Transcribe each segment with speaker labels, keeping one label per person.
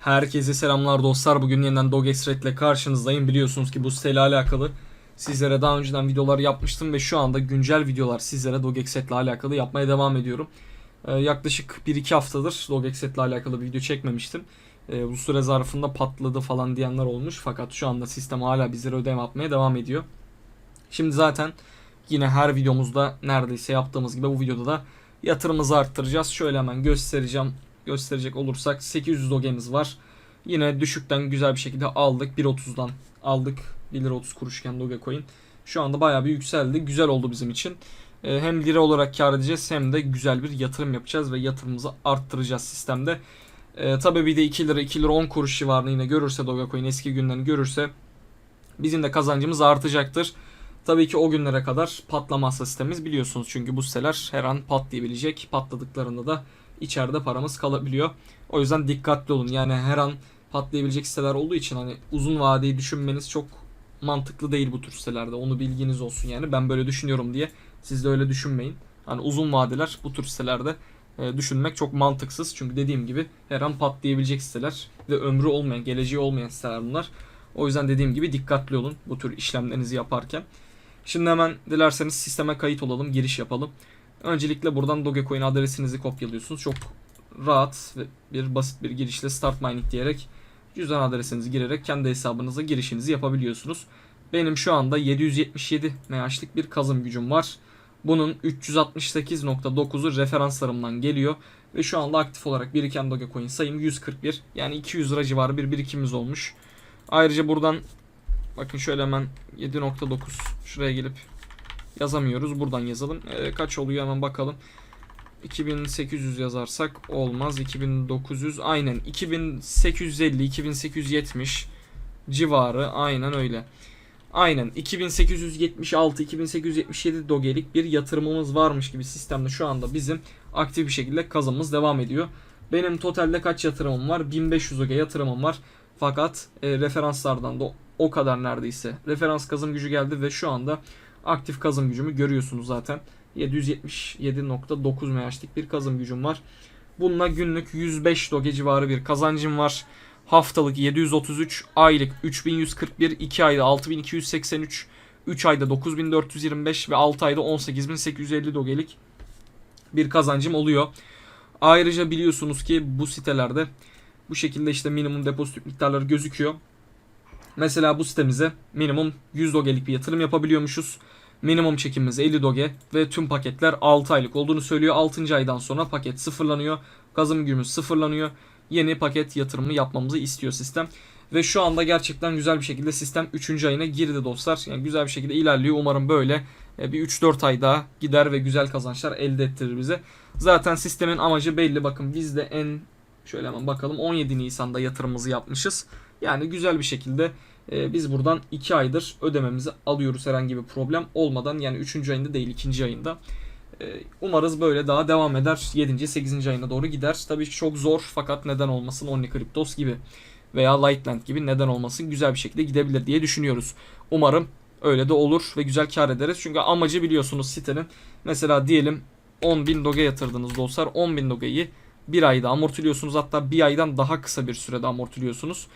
Speaker 1: Herkese selamlar dostlar. Bugün yeniden Dogex Red ile karşınızdayım. Biliyorsunuz ki bu siteyle alakalı sizlere daha önceden videolar yapmıştım ve şu anda güncel videolar sizlere Dogex Red ile alakalı yapmaya devam ediyorum. Ee, yaklaşık 1-2 haftadır Dogex Red ile alakalı bir video çekmemiştim. Ee, bu süre zarfında patladı falan diyenler olmuş fakat şu anda sistem hala bizlere ödeme atmaya devam ediyor. Şimdi zaten yine her videomuzda neredeyse yaptığımız gibi bu videoda da yatırımımızı arttıracağız. Şöyle hemen göstereceğim. Gösterecek olursak 800 dogemiz var. Yine düşükten güzel bir şekilde aldık. 1.30'dan aldık. 1 lira 30 kuruşken Dogecoin. Şu anda bayağı bir yükseldi. Güzel oldu bizim için. Ee, hem lira olarak kar edeceğiz hem de güzel bir yatırım yapacağız ve yatırımımızı arttıracağız sistemde. Ee, tabii bir de 2 lira 2 lira 10 kuruş civarını yine görürse Dogecoin eski günlerini görürse bizim de kazancımız artacaktır. Tabii ki o günlere kadar patlamazsa sistemimiz biliyorsunuz çünkü bu siteler her an patlayabilecek. Patladıklarında da içeride paramız kalabiliyor. O yüzden dikkatli olun. Yani her an patlayabilecek siteler olduğu için hani uzun vadeyi düşünmeniz çok mantıklı değil bu tür sitelerde. Onu bilginiz olsun yani. Ben böyle düşünüyorum diye siz de öyle düşünmeyin. Hani uzun vadeler bu tür sitelerde e, düşünmek çok mantıksız. Çünkü dediğim gibi her an patlayabilecek siteler ve ömrü olmayan, geleceği olmayan siteler bunlar. O yüzden dediğim gibi dikkatli olun bu tür işlemlerinizi yaparken. Şimdi hemen dilerseniz sisteme kayıt olalım, giriş yapalım. Öncelikle buradan Dogecoin adresinizi kopyalıyorsunuz. Çok rahat ve bir basit bir girişle Start Mining diyerek cüzdan adresinizi girerek kendi hesabınıza girişinizi yapabiliyorsunuz. Benim şu anda 777 MH'lik bir kazım gücüm var. Bunun 368.9'u referanslarımdan geliyor. Ve şu anda aktif olarak biriken Dogecoin sayım 141. Yani 200 lira civarı bir birikimimiz olmuş. Ayrıca buradan bakın şöyle hemen 7.9 şuraya gelip yazamıyoruz. Buradan yazalım. Ee, kaç oluyor hemen bakalım. 2800 yazarsak olmaz. 2900 aynen 2850 2870 civarı aynen öyle. Aynen 2876 2877 dogelik bir yatırımımız varmış gibi sistemde şu anda bizim aktif bir şekilde kazanımız devam ediyor. Benim totalde kaç yatırımım var? 1500 doge yatırımım var. Fakat e, referanslardan da o kadar neredeyse. Referans kazım gücü geldi ve şu anda aktif kazım gücümü görüyorsunuz zaten. 777.9 MH'lik bir kazım gücüm var. Bununla günlük 105 doge civarı bir kazancım var. Haftalık 733, aylık 3141, 2 ayda 6283, 3 ayda 9425 ve 6 ayda 18850 dogelik bir kazancım oluyor. Ayrıca biliyorsunuz ki bu sitelerde bu şekilde işte minimum depozit miktarları gözüküyor. Mesela bu sitemize minimum 100 dogelik bir yatırım yapabiliyormuşuz. Minimum çekimimiz 50 doge ve tüm paketler 6 aylık olduğunu söylüyor. 6. aydan sonra paket sıfırlanıyor. Kazım gücümüz sıfırlanıyor. Yeni paket yatırımı yapmamızı istiyor sistem. Ve şu anda gerçekten güzel bir şekilde sistem 3. ayına girdi dostlar. Yani güzel bir şekilde ilerliyor. Umarım böyle e, bir 3-4 ay daha gider ve güzel kazançlar elde ettirir bize. Zaten sistemin amacı belli. Bakın biz de en şöyle hemen bakalım 17 Nisan'da yatırımımızı yapmışız. Yani güzel bir şekilde e, biz buradan 2 aydır ödememizi alıyoruz herhangi bir problem olmadan. Yani 3. ayında değil 2. ayında. E, umarız böyle daha devam eder. 7. 8. ayına doğru gider. Tabii ki çok zor fakat neden olmasın Only Cryptos gibi veya Lightland gibi neden olmasın güzel bir şekilde gidebilir diye düşünüyoruz. Umarım öyle de olur ve güzel kar ederiz. Çünkü amacı biliyorsunuz sitenin mesela diyelim 10.000 doge yatırdınız dostlar. 10.000 dogeyi bir ayda amortiliyorsunuz hatta bir aydan daha kısa bir sürede amortiliyorsunuz.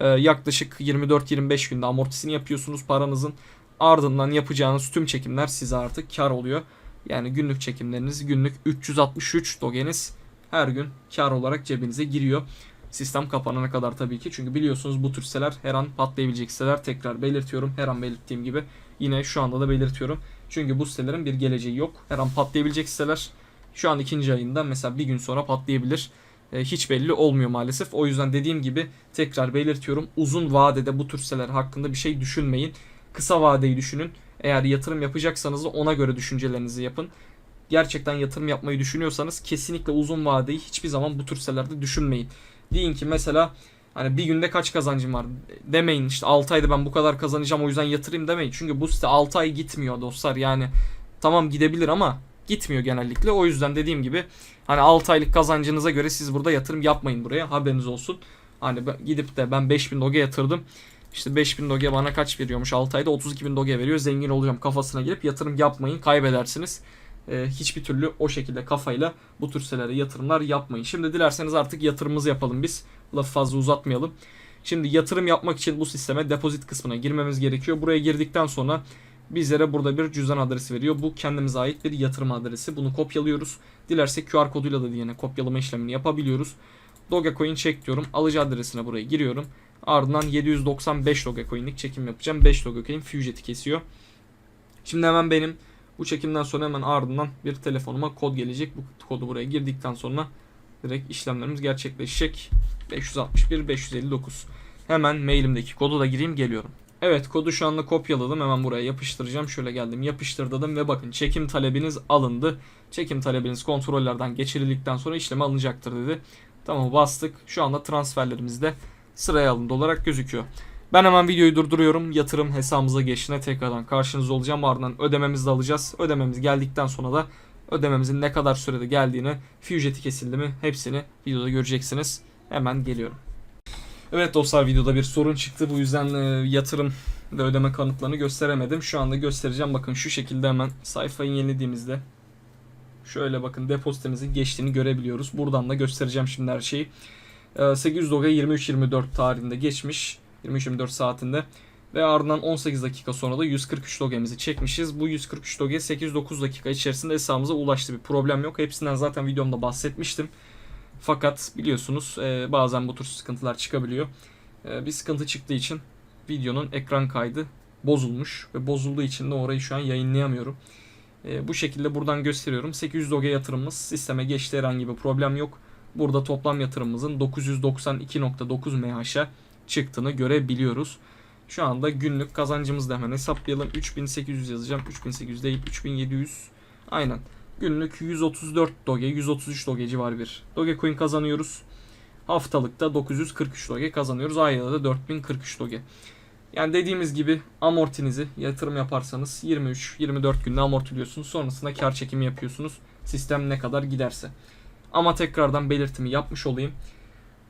Speaker 1: Ee, yaklaşık 24-25 günde amortisini yapıyorsunuz paranızın. Ardından yapacağınız tüm çekimler size artık kar oluyor. Yani günlük çekimleriniz günlük 363 dogeniz her gün kar olarak cebinize giriyor. Sistem kapanana kadar tabii ki. Çünkü biliyorsunuz bu tür siteler her an patlayabilecek siteler. Tekrar belirtiyorum. Her an belirttiğim gibi. Yine şu anda da belirtiyorum. Çünkü bu sitelerin bir geleceği yok. Her an patlayabilecek siteler. Şu an ikinci ayında mesela bir gün sonra patlayabilir. E, hiç belli olmuyor maalesef. O yüzden dediğim gibi tekrar belirtiyorum. Uzun vadede bu tür siteler hakkında bir şey düşünmeyin. Kısa vadeyi düşünün. Eğer yatırım yapacaksanız da ona göre düşüncelerinizi yapın. Gerçekten yatırım yapmayı düşünüyorsanız kesinlikle uzun vadeyi hiçbir zaman bu tür sitelerde düşünmeyin. Deyin ki mesela hani bir günde kaç kazancım var demeyin işte 6 ayda ben bu kadar kazanacağım o yüzden yatırayım demeyin. Çünkü bu site 6 ay gitmiyor dostlar yani tamam gidebilir ama gitmiyor genellikle. O yüzden dediğim gibi hani 6 aylık kazancınıza göre siz burada yatırım yapmayın buraya haberiniz olsun. Hani gidip de ben 5000 doge yatırdım. İşte 5000 doge bana kaç veriyormuş 6 ayda 32 bin doge veriyor zengin olacağım kafasına girip yatırım yapmayın kaybedersiniz. e, hiçbir türlü o şekilde kafayla bu tür sitelere yatırımlar yapmayın. Şimdi dilerseniz artık yatırımımızı yapalım biz. Lafı fazla uzatmayalım. Şimdi yatırım yapmak için bu sisteme depozit kısmına girmemiz gerekiyor. Buraya girdikten sonra bizlere burada bir cüzdan adresi veriyor. Bu kendimize ait bir yatırım adresi. Bunu kopyalıyoruz. Dilersek QR koduyla da yine kopyalama işlemini yapabiliyoruz. Dogecoin çek diyorum. Alıcı adresine buraya giriyorum. Ardından 795 Dogecoin'lik çekim yapacağım. 5 Dogecoin Fuget'i kesiyor. Şimdi hemen benim bu çekimden sonra hemen ardından bir telefonuma kod gelecek. Bu kodu buraya girdikten sonra direkt işlemlerimiz gerçekleşecek. 561 559. Hemen mailimdeki kodu da gireyim geliyorum. Evet kodu şu anda kopyaladım. Hemen buraya yapıştıracağım. Şöyle geldim yapıştırdım ve bakın çekim talebiniz alındı. Çekim talebiniz kontrollerden geçirildikten sonra işleme alınacaktır dedi. Tamam bastık. Şu anda transferlerimiz de sıraya alındı olarak gözüküyor. Ben hemen videoyu durduruyorum. Yatırım hesabımıza geçtiğine tekrardan karşınızda olacağım. Ardından ödememizi de alacağız. Ödememiz geldikten sonra da ödememizin ne kadar sürede geldiğini, fee ücreti kesildi mi hepsini videoda göreceksiniz. Hemen geliyorum. Evet dostlar videoda bir sorun çıktı. Bu yüzden e, yatırım ve ödeme kanıtlarını gösteremedim. Şu anda göstereceğim. Bakın şu şekilde hemen sayfayı yenilediğimizde şöyle bakın depozitemizin geçtiğini görebiliyoruz. Buradan da göstereceğim şimdi her şeyi. E, 800 Doge 23-24 tarihinde geçmiş. 23-24 saatinde. Ve ardından 18 dakika sonra da 143 Doge'mizi çekmişiz. Bu 143 Doge 8-9 dakika içerisinde hesabımıza ulaştı. Bir problem yok. Hepsinden zaten videomda bahsetmiştim. Fakat biliyorsunuz e, bazen bu tür sıkıntılar çıkabiliyor. E, bir sıkıntı çıktığı için videonun ekran kaydı bozulmuş ve bozulduğu için de orayı şu an yayınlayamıyorum. E, bu şekilde buradan gösteriyorum. 800 Doge yatırımımız sisteme geçti herhangi bir problem yok. Burada toplam yatırımımızın 992.9 MH'a çıktığını görebiliyoruz. Şu anda günlük kazancımızı da hemen hesaplayalım. 3800 yazacağım. 3800 değil 3700. Aynen. Günlük 134 doge, 133 doge civarı bir Dogecoin kazanıyoruz. Haftalıkta 943 doge kazanıyoruz. Ayda da 4043 doge. Yani dediğimiz gibi amortinizi yatırım yaparsanız 23-24 günde amortiliyorsunuz. Sonrasında kar çekimi yapıyorsunuz. Sistem ne kadar giderse. Ama tekrardan belirtimi yapmış olayım.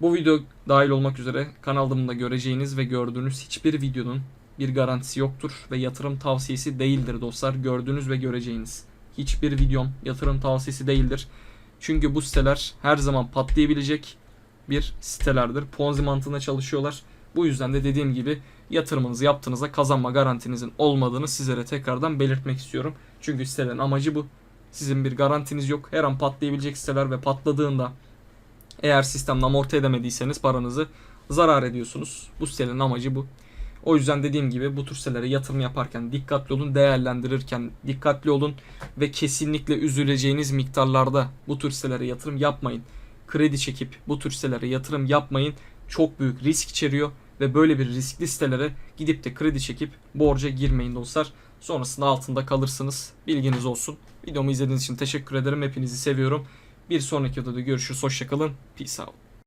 Speaker 1: Bu video dahil olmak üzere kanalımda göreceğiniz ve gördüğünüz hiçbir videonun bir garantisi yoktur ve yatırım tavsiyesi değildir dostlar. Gördüğünüz ve göreceğiniz hiçbir videom yatırım tavsiyesi değildir. Çünkü bu siteler her zaman patlayabilecek bir sitelerdir. Ponzi mantığında çalışıyorlar. Bu yüzden de dediğim gibi yatırımınızı yaptığınızda kazanma garantinizin olmadığını sizlere tekrardan belirtmek istiyorum. Çünkü sitelerin amacı bu. Sizin bir garantiniz yok. Her an patlayabilecek siteler ve patladığında eğer sistemle amorti edemediyseniz paranızı zarar ediyorsunuz. Bu sitenin amacı bu. O yüzden dediğim gibi bu tür sitelere yatırım yaparken dikkatli olun, değerlendirirken dikkatli olun ve kesinlikle üzüleceğiniz miktarlarda bu tür sitelere yatırım yapmayın. Kredi çekip bu tür sitelere yatırım yapmayın. Çok büyük risk içeriyor ve böyle bir riskli sitelere gidip de kredi çekip borca girmeyin dostlar. Sonrasında altında kalırsınız. Bilginiz olsun. Videomu izlediğiniz için teşekkür ederim. Hepinizi seviyorum. Bir sonraki videoda görüşürüz. Hoşçakalın. Peace out.